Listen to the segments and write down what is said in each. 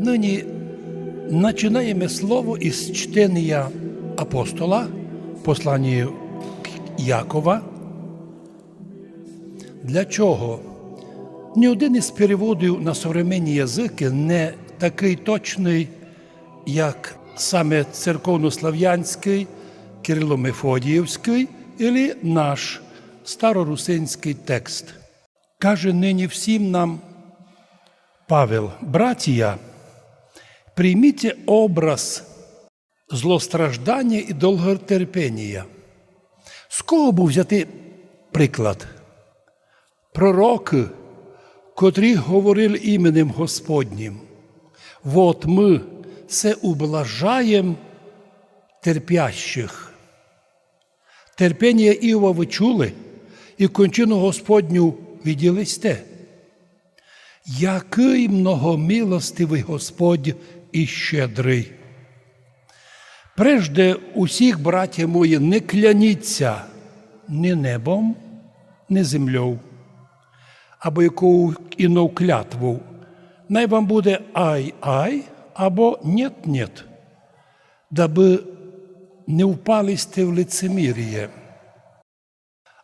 Нині починаємо слово із чтення апостола, послання Якова. Для чого? Ні один із переводів на современні язики не такий точний, як саме церковнослав'янський, Кирило-Мефодіївський і наш старорусинський текст. Каже нині всім нам Павел, братія, прийміть образ злостраждання і довготерпіння. З кого був взяти приклад? Пророки, котрі говорили іменем Господнім. Вот ми се ублажаємо терпящих. Терпіння Іова ви чули, і кончину Господню відділи сте. Який многомилостивий Господь і щедрий. Прежде усіх, браття мої, не кляніться ні небом, ні землею, або яку іну клятву. Най вам буде ай-ай або нет-нет, даби не впали сте в лицемір'я.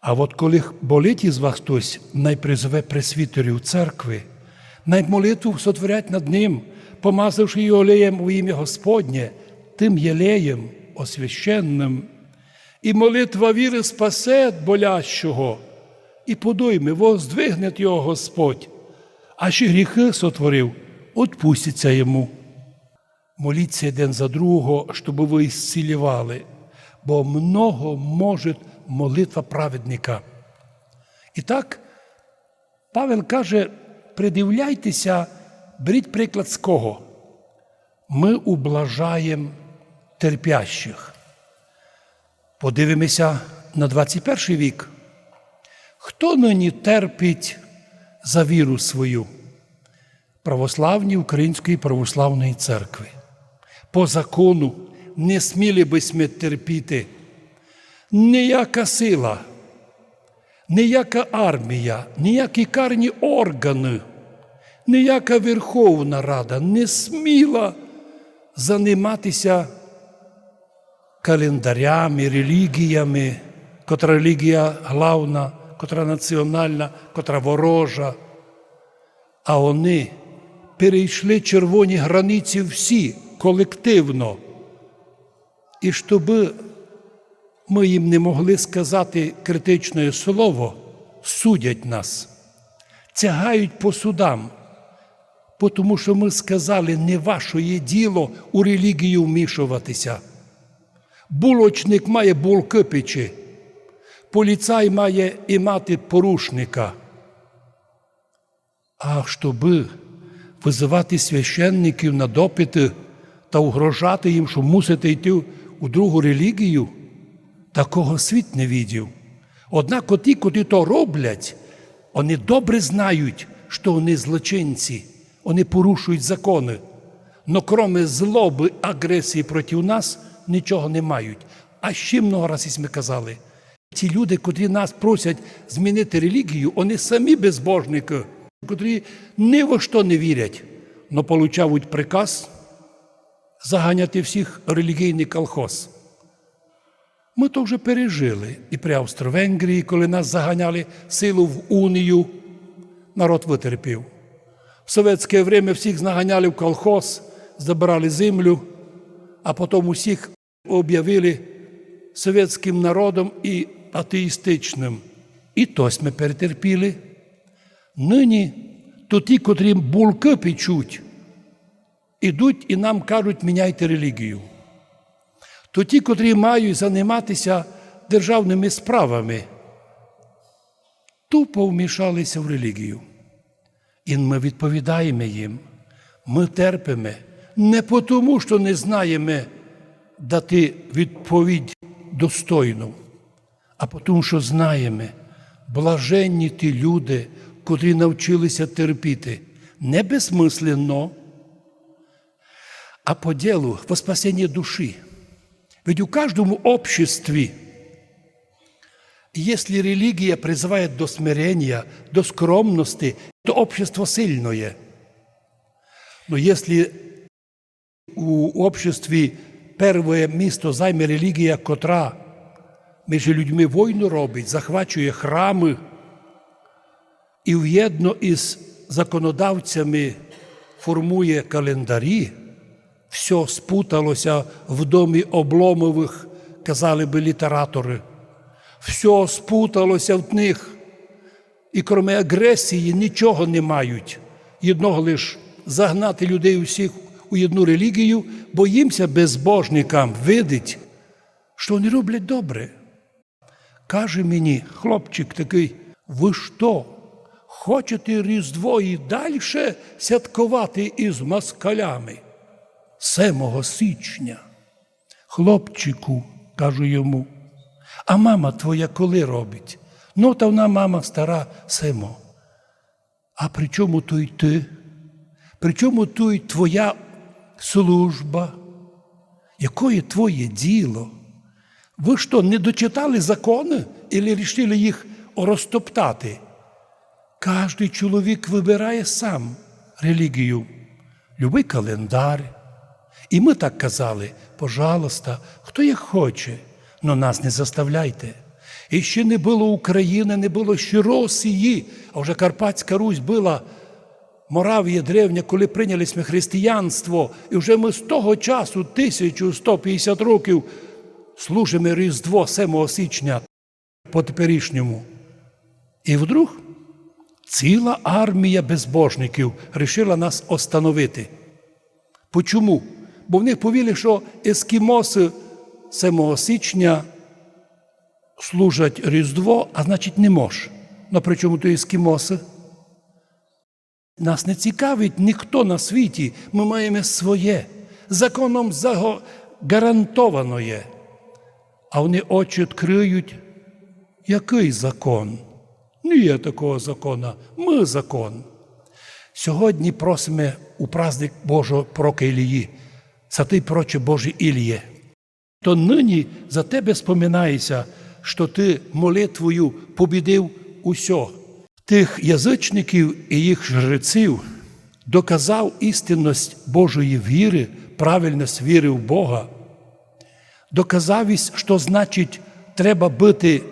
А от коли болить із вас хтось, най призове пресвітерів церкви, най молитву сотворять над ним, помазавши його олеєм у ім'я Господнє, тим єлеєм освященним. І молитва віри спасе болящого, і подойми, воздвигне його Господь, а ще гріхи сотворив, отпуститься йому. Моліться один за другого, щоб ви ісцілювали, бо много може молитва праведника. І так, Павел каже: придивляйтеся, беріть приклад з кого? Ми ублажаємо терпящих. Подивимося на 21 вік. Хто нині терпить за віру свою? Православні Української православної церкви. По закону не сміли би ми терпіти ніяка сила, ніяка армія, ніякі карні органи, ніяка Верховна Рада не сміла займатися календарями, релігіями, котра релігія главна, котра національна, котра ворожа. А вони перейшли червоні границі всі колективно. І щоби ми їм не могли сказати критичне слово, судять нас, тягають по судам, тому що ми сказали, не ваше діло у релігію вмішуватися. Булочник має булки печі, поліцай має і мати порушника. А щоби визивати священників на допити та угрожати їм, що мусите йти у другу релігію, такого світ не відів. Однак ті, котрі то роблять, вони добре знають, що вони злочинці, вони порушують закони. Но кроме злоби, агресії проти нас, нічого не мають. А ще много разів ми казали, ті люди, котрі нас просять змінити релігію, вони самі безбожники, котрі ні во що не вірять, но получають приказ заганяти всіх релігійний колхоз. Ми то вже пережили і при Австро-Венгрії, коли нас заганяли силу в унію, народ витерпів. В совєтське время всіх заганяли в колхоз, забирали землю, а потім усіх об'явили совєтським народом і атеїстичним. І тось ми перетерпіли. Нині то ті, котрі булки печуть, ідуть і нам кажуть, міняйте релігію. То ті, котрі мають займатися державними справами, тупо вмішалися в релігію. І ми відповідаємо їм, ми терпимо. Не тому, що не знаємо дати відповідь достойну, а тому, що знаємо, блаженні ті люди, котрі навчилися терпіти. Не безмисленно, а по ділу во спасіння душі. Ведь у каждому обществе, если религия призывает до смирения, до скромности, то общество сильное. Но если у обществі перше місто займе релігія, котра між людьми війну робить, захвачує храми і в'єдно із законодавцями формує календарі, все спуталося в домі обломових, казали би літератори. Все спуталося в них. І крім агресії нічого не мають. Єдного лиш загнати людей усіх у одну релігію, бо їмся безбожникам видить, що вони роблять добре. Каже мені, хлопчик такий, ви що, хочете Різдво і далі святкувати із москалями? 7 січня. Хлопчику, кажу йому, а мама твоя коли робить? Ну, та вона мама стара семо. А при чому то й ти? При чому то й твоя служба? Якое твоє діло? Ви що, не дочитали закони і вирішили їх розтоптати? Кожний чоловік вибирає сам релігію, любий календар. І ми так казали, пожалуйста, хто як хоче, но нас не заставляйте. І ще не було України, не було ще Росії, а вже Карпатська Русь була Моравія древня, коли прийняли ми християнство, і вже ми з того часу, 1150 років, служимо Різдво 7 січня по теперішньому. І вдруг ціла армія безбожників рішила нас остановити. Почому? Бо в них повіли, що ескімоси 7 січня служать Різдво, а значить не може. Ну при чому то ескімоси? Нас не цікавить ніхто на світі, ми маємо своє. Законом гарантовано є. А вони очі відкриють. Який закон? Не є такого закона. Ми закон. Сьогодні просимо у праздник Божого пророка Ілії, святий проче Божий Іліє. То нині за тебе споминається, що ти молитвою побідив усьо. Тих язичників і їх жреців доказав істинність Божої віри, правильність віри в Бога, доказав, що значить, треба бути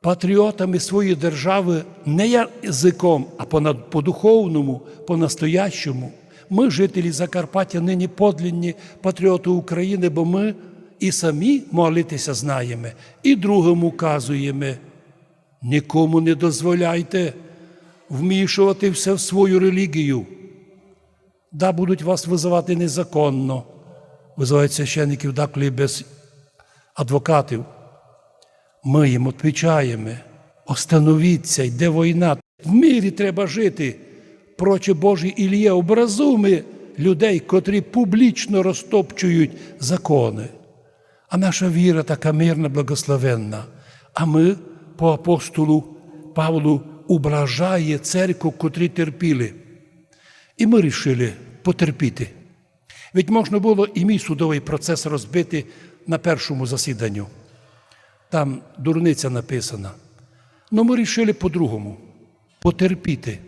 патріотами своєї держави не язиком, а понад, по-духовному, по-настоящому. Ми, жителі Закарпаття, нині подлінні патріоти України, бо ми і самі молитися знаємо, і другим указуємо. Нікому не дозволяйте вмішувати все в свою релігію. Да, будуть вас визивати незаконно, визивають священників деколи без адвокатів. Ми їм відповідаємо, остановіться, йде війна. В мірі треба жити. Проче Божий Ілія образуми людей, котрі публічно розтопчують закони. А наша віра така мирна, благословенна. А ми по апостолу Павлу ображає церкву, котрі терпіли. І ми вирішили потерпіти. Ведь можна було і мій судовий процес розбити на першому засіданню. Там дурниця написана. Но ми вирішили по-другому потерпіти.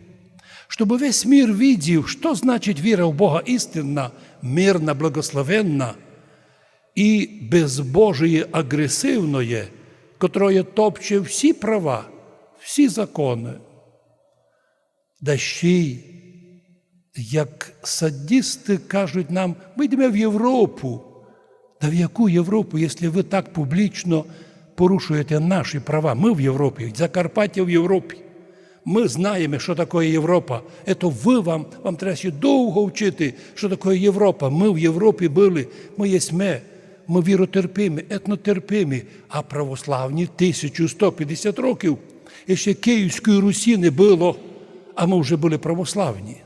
Щоб весь мір видів, що значить віра в Бога істинна, мирна, благословенна і без Божої агресивної, котрої топче всі права, всі закони. Да ще й, як садісти кажуть нам, ми йдемо в Європу. Та в яку Європу, якщо ви так публічно порушуєте наші права? Ми в Європі, Закарпаття в Європі. Ми знаємо, що таке Європа. Це ви вам, вам треба ще довго вчити, що таке Європа. Ми в Європі були, ми є ми, віротерпимі, етнотерпимі, а православні 1150 років. І ще Київської Русі не було, а ми вже були православні.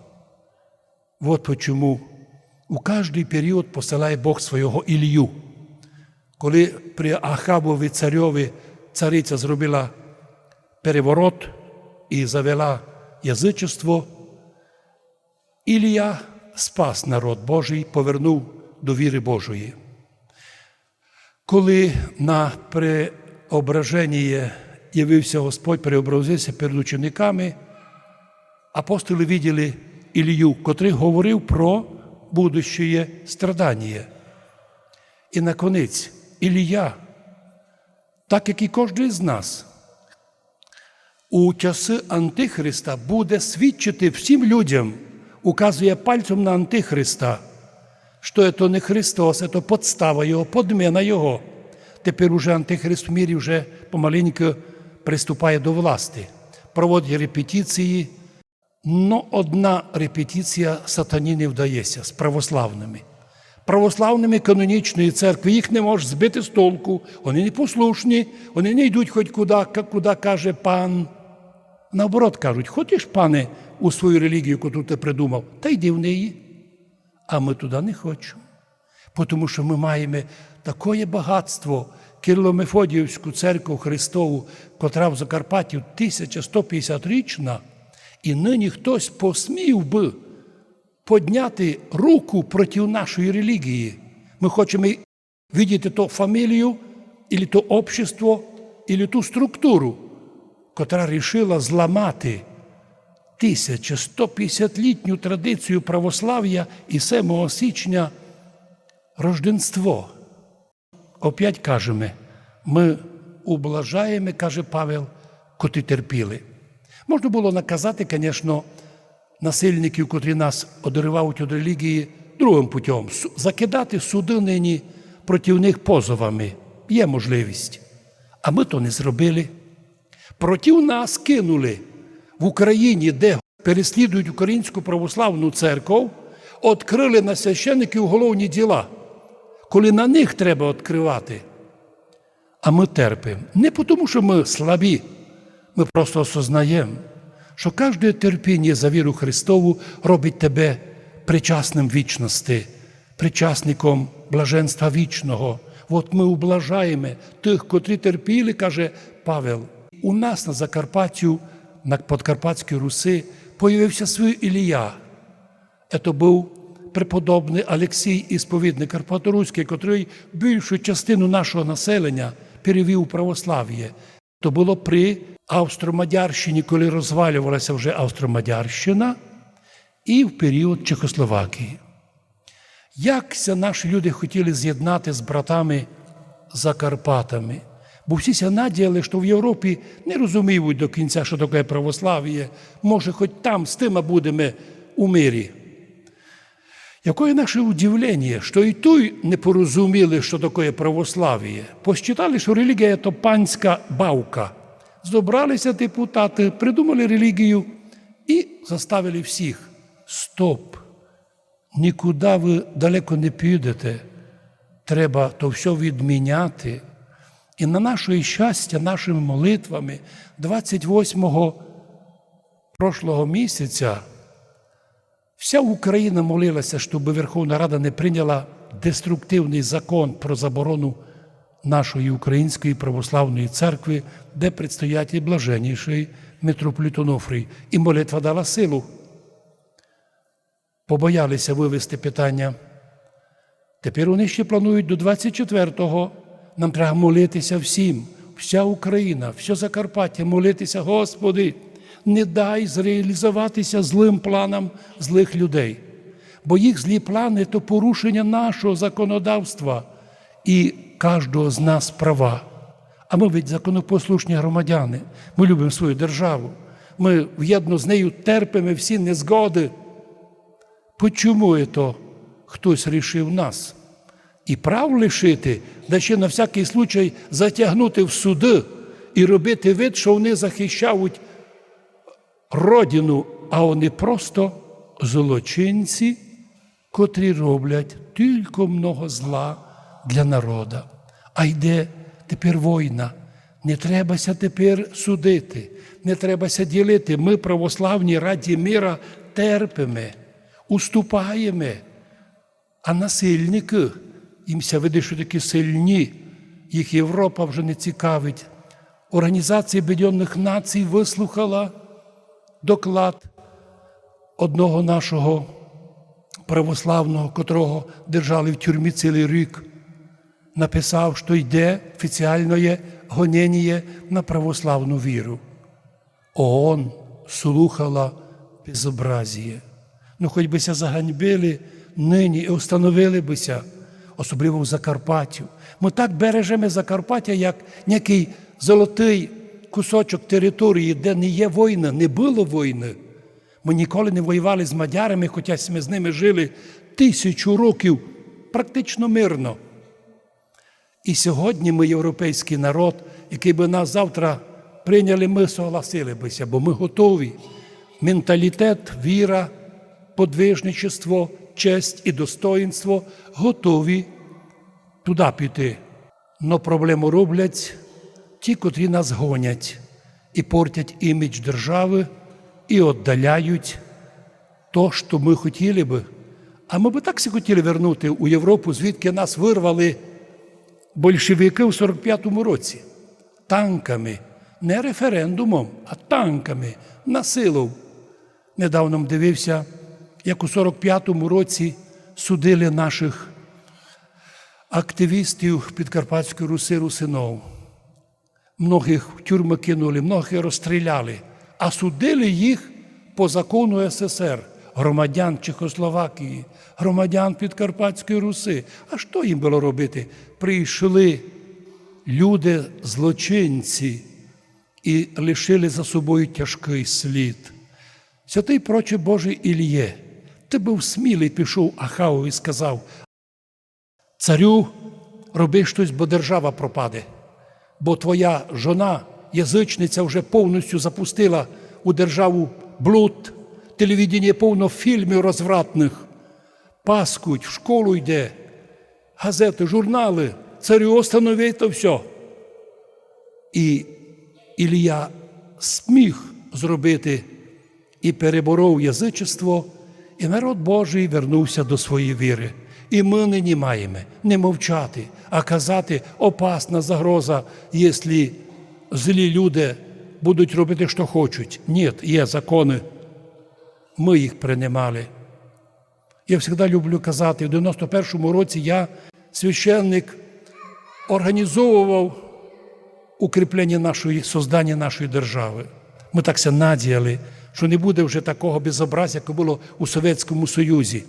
Вот почему у кожний період посилає Бог свого Ілію. Коли при Ахабові царьові цариця зробила переворот і завела язичество, Ілія спас народ Божий, повернув до віри Божої. Коли на преображенні явився Господь, преобразився перед учениками, апостоли виділи Ілію, котрий говорив про будущее страдання. І наконець, Ілія, так як і кожен з нас, у часи Антихриста буде свідчити всім людям, указує пальцем на Антихриста, що це не Христос, це подстава Його, подмена Його. Тепер уже Антихрист в мірі вже помаленьку приступає до власти, проводить репетиції, но одна репетиція сатані не вдається з православними. Православними канонічної церкви їх не можеш збити з толку, вони непослушні, вони не йдуть хоч куди, куди каже пан. Наоборот кажуть, хочеш, пане, у свою релігію, яку ти придумав, та йди в неї. А ми туди не хочемо. Тому що ми маємо таке багатство Кирило-Мефодіївську церкву Христову, котра в Закарпатті 1150-річна, і нині хтось посмів би підняти руку проти нашої релігії. Ми хочемо видіти то фамілію, або то общество, або ту структуру, котра рішила зламати 1150-літню традицію православ'я і 7 січня рожденство. Опять кажемо, ми ублажаємо, каже Павел, коти терпіли. Можна було наказати, звісно, насильників, котрі нас одривають від релігії, другим путем закидати суди нині проти них позовами. Є можливість. А ми то не зробили. Проти нас кинули в Україні, де переслідують Українську православну церкву, відкрили на священиків уголовні діла, коли на них треба відкривати. А ми терпимо. Не тому, що ми слабі, ми просто осознаємо, що кожне терпіння за віру Христову робить тебе причасним вічності, причасником блаженства вічного. От ми ублажаємо тих, котрі терпіли, каже Павел. У нас на Закарпаттю, на Подкарпатській Руси, появився свій Ілія. Це був преподобний Олексій Ісповідник Карпаторуський, котрий більшу частину нашого населення перевів у православ'я. То було при Австро-Мадярщині, коли розвалювалася вже Австро-Мадярщина, і в період Чехословакії. Якся наші люди хотіли з'єднати з братами Закарпатами, бо всі ся надіяли, що в Європі не розуміють до кінця, що таке православ'я, може, хоч там з тими будемо у мирі. Якое наше удивлення, що і той не порозуміли, що таке православ'я. Посчитали, що релігія то панська бавка. Зобралися депутати, придумали релігію і заставили всіх. Стоп! Нікуди ви далеко не підете. Треба то все відміняти. І на наше щастя, нашими молитвами 28-го прошлого місяця вся Україна молилася, щоб Верховна Рада не прийняла деструктивний закон про заборону нашої Української православної церкви, де предстоятель блаженніший митрополит Онофрій. І молитва дала силу. Побоялися вивести питання. Тепер вони ще планують до 24-го. Нам треба молитися всім, вся Україна, все Закарпаття, молитися, Господи, не дай зреалізуватися злим планам злих людей. Бо їх злі плани то порушення нашого законодавства і кожного з нас права. А ми ведь законопослушні громадяни, ми любимо свою державу, ми в'єдно з нею терпимо всі незгоди. Почому то хтось рішив нас? І прав лишити, да ще на всякий случай затягнути в суди і робити вид, що вони захищають родину, а вони просто злочинці, котрі роблять тільки много зла для народа. А йде тепер війна. Не требася тепер судити, не требася ділити. Ми, православні раді мира, терпимо, уступаємо. А насильники, їмся види, що такі сильні, їх Європа вже не цікавить. Організація Об'єднаних Націй вислухала доклад одного нашого православного, котрого держали в тюрмі цілий рік, написав, що йде офіціальне гонення на православну віру. ООН слухала безобразіє. Ну, хоч би ся заганьбили, нині і установили бися, особливо в Закарпаттю. Ми так бережемо Закарпаття, як некий золотий кусочок території, де не є війна, не було війни. Ми ніколи не воювали з мадярами, хоча ми з ними жили тисячу років практично мирно. І сьогодні ми європейський народ, який би нас завтра прийняли, ми согласили бися, бо ми готові. Менталітет, віра, подвижничество, честь і достоїнство готові туди піти. Но проблему роблять ті, котрі нас гонять і портять імідж держави, і віддаляють то, що ми хотіли би. А ми би так всі хотіли вернути у Європу, звідки нас вирвали большевики в 45-му році танками, не референдумом, а танками на силу. Недавно дивився, як у 45-му році судили наших активістів Підкарпатської Руси Русинов. Многих в тюрми кинули, многих розстріляли, а судили їх по закону СССР, громадян Чехословакії, громадян Підкарпатської Руси. А що їм було робити? Прийшли люди, злочинці, і лишили за собою тяжкий слід. Святий проче Божий Ільє, ти був смілий, пішов Ахаву і сказав: Царю, роби щось, бо держава пропаде, бо твоя жона, язичниця, вже повністю запустила у державу блуд, телевідіння повно фільмів розвратних, паскуть, в школу йде, газети, журнали, царю останови то все. І Ілія сміх зробити і переборов язичество, і народ Божий вернувся до своєї віри. І ми нині маємо не мовчати, а казати опасна загроза, якщо злі люди будуть робити, що хочуть. Ні, є закони. Ми їх приймали. Я завжди люблю казати, в 91-му році я, священник, організовував укріплення нашої, создання нашої держави. Ми так надіяли, що не буде вже такого безобразя, як було у Совєтському Союзі.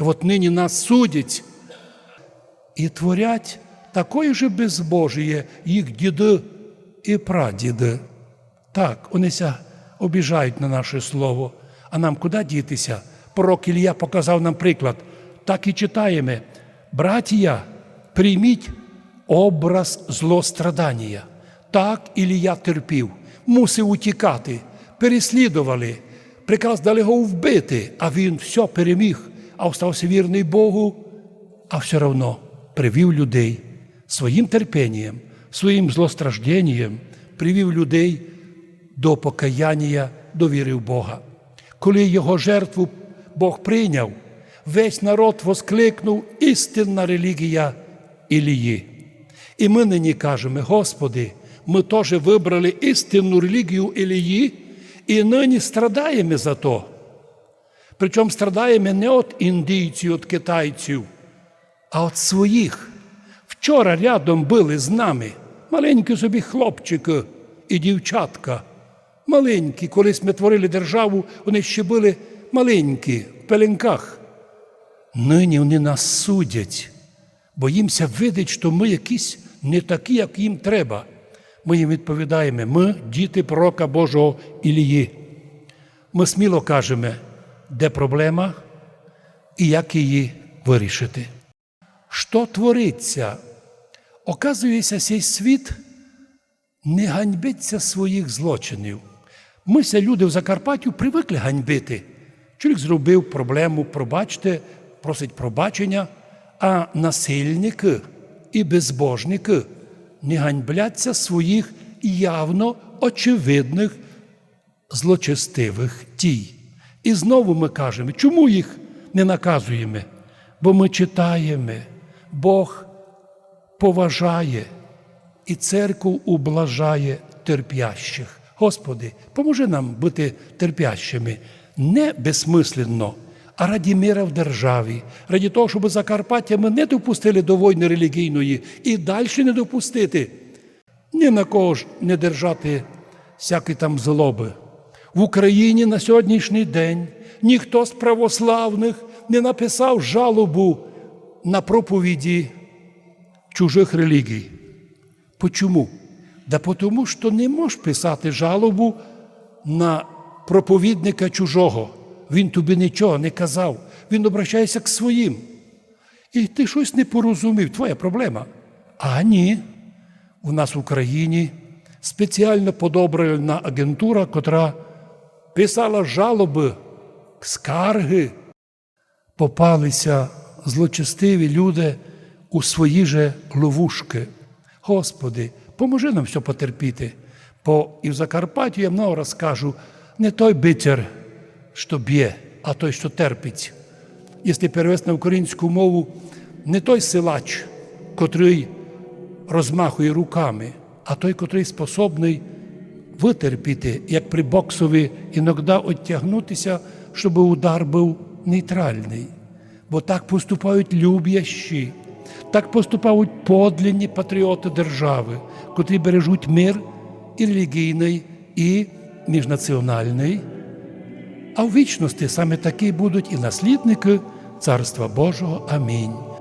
І от нині нас судять і творять такої же безбожіє їх діди і прадіди. Так, вони обіжають на наше слово. А нам куди дітися? Пророк Ілля показав нам приклад. Так і читаємо. Братія, прийміть образ злострадання. Так Ілія терпів, мусив утікати, переслідували, приказ дали його вбити, а він все переміг, а остався вірний Богу, а все одно привів людей своїм терпінням, своїм злостражденням, привів людей до покаяння, до віри в Бога. Коли його жертву Бог прийняв, весь народ воскликнув істинна релігія Ілії. І ми нині кажемо, Господи, ми теж вибрали істинну релігію Ілії і нині страдаємо за то. Причому страдаємо не від індійців, від китайців, а від своїх. Вчора рядом були з нами маленькі собі хлопчики і дівчатка. Маленькі, колись ми творили державу, вони ще були маленькі, в пеленках. Нині вони нас судять, бо їмся видить, що ми якісь не такі, як їм треба. Ми їм відповідаємо, ми діти пророка Божого Ілії. Ми сміло кажемо, де проблема і як її вирішити. Що твориться? Оказується, цей світ не ганьбиться своїх злочинів. Мися, люди в Закарпаттю, привикли ганьбити. Чоловік зробив проблему, пробачте, просить пробачення, а насильники і безбожники не ганьбляться своїх явно очевидних злочестивих дій. І знову ми кажемо, чому їх не наказуємо? Бо ми читаємо, Бог поважає і церкву ублажає терпящих. Господи, поможи нам бути терпящими не безсмисленно, а раді мира в державі, раді того, щоб Закарпаття ми не допустили до війни релігійної і далі не допустити, ні на кого ж не держати всякі там злоби. В Україні на сьогоднішній день ніхто з православних не написав жалобу на проповіді чужих релігій. Почому? Да тому, що не можеш писати жалобу на проповідника чужого. Він тобі нічого не казав. Він обращається к своїм. І ти щось не порозумів, твоя проблема. А ні. У нас в Україні спеціально подобрана агентура, котра писала жалоби, скарги. Попалися злочестиві люди у свої же ловушки. Господи, поможи нам все потерпіти. Бо і в Закарпатті я много раз кажу, не той битер, що б'є, а той, що терпить. Якщо перевести на українську мову, не той силач, котрий розмахує руками, а той, котрий способний витерпіти, як при боксові, іноді оттягнутися, щоб удар був нейтральний. Бо так поступають любящі, так поступають подлинні патріоти держави, котрі бережуть мир і релігійний, і міжнаціональний. А в вічності саме такі будуть і наслідники Царства Божого. Амінь.